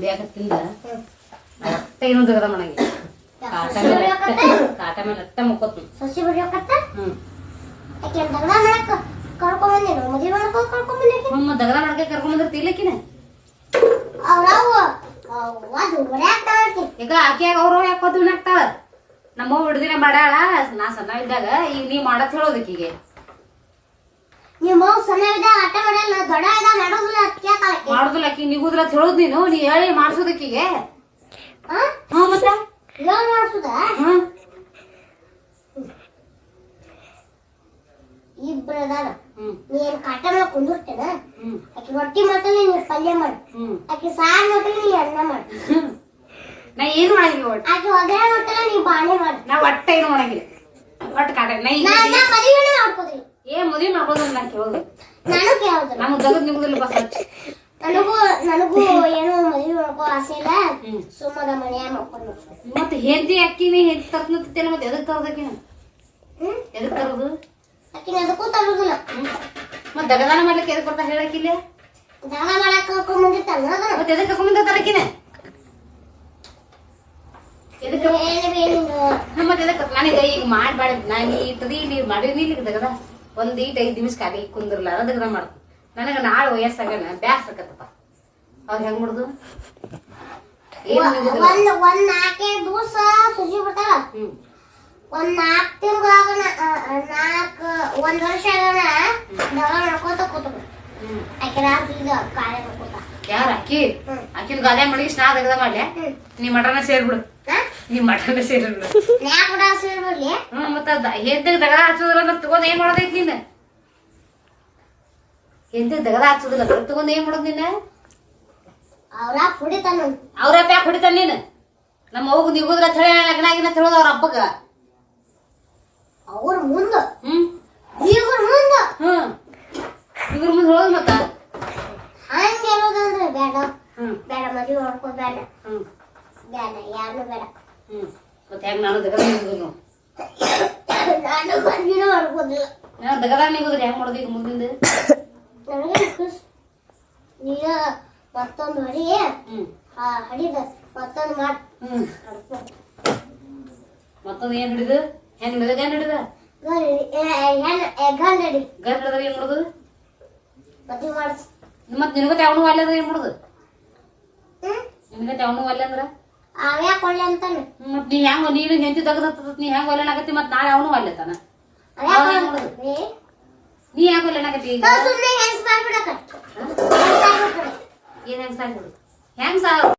ಬೇಕತ್ತಿಂದ? ಅಟ್ಟ ಏನು ತೆಗದ ಮಣಗಿ ಕಾಟ ಮೇಲೆ ಕಾಟ ಮೇಲೆ ಅಟ್ಟ ಮುಕ್ಕೋತು ಸಸಿ ಹ್ಮ್. ಆಕೆ ದಗದ ಮಾಡಕ್ ಕರ್ಕೊಂಡ್ ಬಂದೇನು ಮದ್ವೆ ಮಾಡ್ಕೊಂಡ್ ಕರ್ಕೊಂಡ್ ಬಂದೇನಿ ಹ್ಮ್ ದಗದ ಕರ್ಕೊಂಡ್ ಅದು ಈಗ ಆಕಿಯಾಗ ನಮ್ಮ ಹುಡುಗಿನ ಬಡಾಳ ನಾ ಸಣ್ಣ ಇದ್ದಾಗ ಈಗ ನೀ ಮಾಡತ್ ಹೇಳೋದಕ್ಕೀಗೆ ನಿಮ್ಮ ಇದ್ದ ಆಟ ಮಾಡಲ್ಲ ದೊಡ್ಡ ಇದ್ದ ಮಾಡೋದಿಲ್ಲ ಅದ್ ಕೇಳ್ತಾಳಕಿ ಮಾಡುದಿಲ್ಲ ಅಂತ ಹೇಳೋದ್ ನೀನು ನೀ ಹೇಳಿ ಮಾಡ್ಸೋದಕ್ಕಿಗೆ ಹಾ ಹಾ ಮತ್ತೆ? ಏನ್ ಮಾಡ್ಸುದ? ಹ್ಮ್ ಇಬ್ರು ಅದಾರ. ಹ್ಮ್. ನೀನ್ ಕಾಟ ಮಾಡಿ ಕುಂದಿರ್ತೇನ? ಆಕಿ ರೊಟ್ಟಿ ಮಾಡ್ತಾನೆ ನೀನ್ ಪಲ್ಯ ಮಾಡು. ಆಕಿ ಸಾರ್ ಮಾಡ್ತಾನೆ ನೀ ಅನ್ನ ಮಾಡು. ನಾ ಏನು ಮಾಡಂಗಿಲ್ಲ ಒಟ್ಟು. ಆಕಿ ಒಗ್ಗರಣೆ ಮಾಡ್ತಾನೆ ನೀ ಬಾಳೆ ಮಾಡು. ನಾ ಒಟ್ಟ ಏನು ಮಾಡಂಗಿಲ್ಲ. ಒಟ್ಟು ಕಾಟ ನಾ ಮದುವೆನೇ ಮಾಡ್ಕೋದ್ರಿ ಏನ್ ಮದುವೆ ಕೇಳೋದು ನಾನು ಕೇಳೋದಿಲ್ಲ ನಮ್ಮ ದಗದ್ ನಿಗುದಿಲ್ಲ ಬಸ್ ಹಚ್ಚ. ನನಗೂ ನನಗೂ ಏನೋ ಮದುವೆ ಮಾಡ್ಕೋ ಆಸೆ ಇಲ್ಲ. ಹ್ಮ್. ಸುಮ್ಮದ ಮನೆಯ ಮಾಡ್ಕೊಂಡು ಮತ್ತೆ ಹೆಂಡತಿ ಅಕ್ಕಿನೇ ಹೆಂಡತಿ ಮತ್ತೆ ಎದಕ್ ತರೋದಕ್ಕಿನ ತರೋದು? ಅಕ್ಕಿನ ಅದಕ್ಕೂ ತರೋದಿಲ್ಲ. ಮತ್ತೆ ದಗದಾನ ಮಾಡ್ಲಿಕ್ಕೆ ಎದಕ್ ಬರ್ತಾ ಹೇಳಕ್ಕಿಲ್ಲ ದಾನ ಮಾಡಕ್ ಕರ್ಕೊಂಡ್ ಬಂದಿರ್ತಾನ ಮತ್ತೆ ಎದಕ್ ಕರ್ಕೊಂಡ್ ಹ್ಮ್, ಮತ್ತೆ ಎದಕ್? ನನಗೆ ಈಗ ಮಾಡ್ಬೇಡ ನಾನು ಈ ತದಿ ಇಲ್ಲಿ ಮಾಡಿದ್ನಿ ಇಲ್ಲಿ ದಗದ. ಒಂದ್ ಈಟ್ ಐದ್ ನಿಮಿಷ ಖಾಲಿ ಕುಂದ್ರಲ್ಲ ಅದಕ್ಕೆ ನಾ ಮಾಡ್ತು ನನಗೆ ನಾಳೆ ವಯಸ್ಸಾಗಣ ಬ್ಯಾಸ್ರಕತ್ತಪ್ಪ ಅವ್ರು ಹೆಂಗ್ ಮಾಡುದು? ಒಂದ್ ಒಂದ್ ನಾಲ್ಕೈದು ದಿವಸ ಸುಜಿ ಬಿಡ್ತಾರ. ಒಂದ್ ನಾಲ್ಕ್ ತಿಂಗಳಾಗಣ ನಾಲ್ಕ್ ಒಂದ್ ವರ್ಷ ಆಗಣ ದಗ ಮಾಡ್ಕೋತ ಕೂತ್ಕೊ ಹ್ಮ್. ಆಕೆ ರಾತ್ರಿ ಈಗ ಕಾಳೆ ಮಾಡ್ಕೋತ. ಯಾರ ಅಕ್ಕಿ. ಅಕ್ಕಿನ ಗಾದೆ ಮಾಡಿ ಸ್ನಾನ ತೆಗ್ದ ಮಾಡ್ಲೆ? ನೀ ಮಟನ ಸೇರ್ಬಿಡು? ನೀ ಮಟನ ಸೇರ್ಬಿಡ್ಲಿ ಹ್ಮ್ ಮತ್ತ ಹೆಂಡಗ್ ದಗದ ಹಚ್ಚೋದಿಲ್ಲ ಅಂತ ತಗೊಂಡ್ ಏನ್ ಮಾಡೋದೈತಿ ನೀನ್? ಹೆಂಡಗ್ ದಗದ ಹಚ್ಚೋದಿಲ್ಲ ತಗೊಂಡ್ ಏನ್ ಮಾಡೋದ್ ನೀನ್? ಅವ್ರ ಕುಡಿತಾನ ಅವ್ರ ಅಪ್ಪ ಯಾಕೆ ಹೊಡಿತಾನ ನೀನ್? ನಮ್ಮ ಅವ್ಗ ನಿಗುದ್ರ ತಳಿ ಲಗ್ನ ಆಗಿನ ಹೇಳೋದು ಅವ್ರ ಅಪ್ಪಗ. ಅವ್ರ ಮುಂದ. ಹ್ಮ್. ಇವ್ರ ಮುಂದ. ಹ್ಮ್. ಇವ್ರ ಮುಂದೆ ಹೇಳೋದು ಮತ್ತ? ಹಂಗ ಹೇಳೋದಂದ್ರೆ ಬೇಡ. ಹ್ಮ್. ಬೇಡ ಮದುವೆ ಮಾಡ್ಕೋ ಬೇಡ. ಹ್ಮ್. ಬೇಡ ಯಾರು ಬೇಡ. ಮತ್ತೆ ಹೆಂಗ್ ನಾನು ದಗದ ನಾನು ಮಾಡ್ಕೋದಿಲ್ಲ ನಾನು ದಗದ ನಿಗುದ್ರ ಹೆಂಗ್ ಮಾಡೋದು ಈಗ ಮುಂದಿಂದ? ನನಗೆ ನೀಗ ಮತ್ತೊಂದು ಹಡಿ. ಹಡಿದ ಮತ್ತೊಂದು ಮಾಡ್. ಮತ್ತೊಂದ್ ಏನ್ ಹಿಡಿದು? ಹೆಂಗ್ ಹಿಡಿದ? ಗನ್ ಹಿಡಿದ? ಗಂಡ ಹಿಡಿ ಗನ್ ಹಿಡಿದ್ರೆ ಏನ್ ಮಾಡೋದು? ಮದುವೆ ಮಾಡಿಸ್. ಮತ್ ನಿನಗತ್ತೆ ಅವನು ಅಲ್ಲ ಅಂದ್ರೆ ಏನ್ ಮಾಡೋದು? ಹ್ಮ್. ನಿನಗತ್ತೆ ಅವನು ಅಲ್ಲ ಅಂದ್ರ ಅವ್ಯಾಕ ಒಳ್ಳೆ ಅಂತಾನೆ? ಮತ್ ನೀ ಹೆಂಗ ನೀನು ಹೆಂಡತಿ ತೆಗದ ನೀ ಹೆಂಗ್ ಒಲ್ಲೆನಾಗತ್ತಿ ಮತ್ ನಾಳೆ ಅವನು ಅಲ್ಲತಾನ ನೀ ಒಳ್ಳೆ ಮಾಡೋದು? ನೀ ಹೆಂಗ್ ಏನ್ ಹೆಂಗ್ ಸಾಯ್ಬಿಡು ಹೆಂಗ್